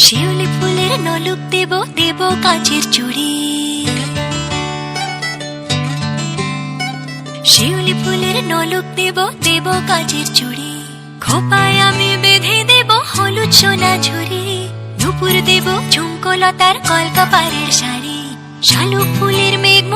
শিউলি ফুলের নলুক দেব দেব কাঁচের চুড়ি। শিউলি ফুলের নলুক দেব দেব কাঁচের চুড়ি। খোপায় আমি বেঁধে দেব হলুদ সোনা ঝুড়ি। দুপুর দেব ঝুমকো লতার কলকাপাড়ের শাড়ি। শালুক ফুলের মেঘ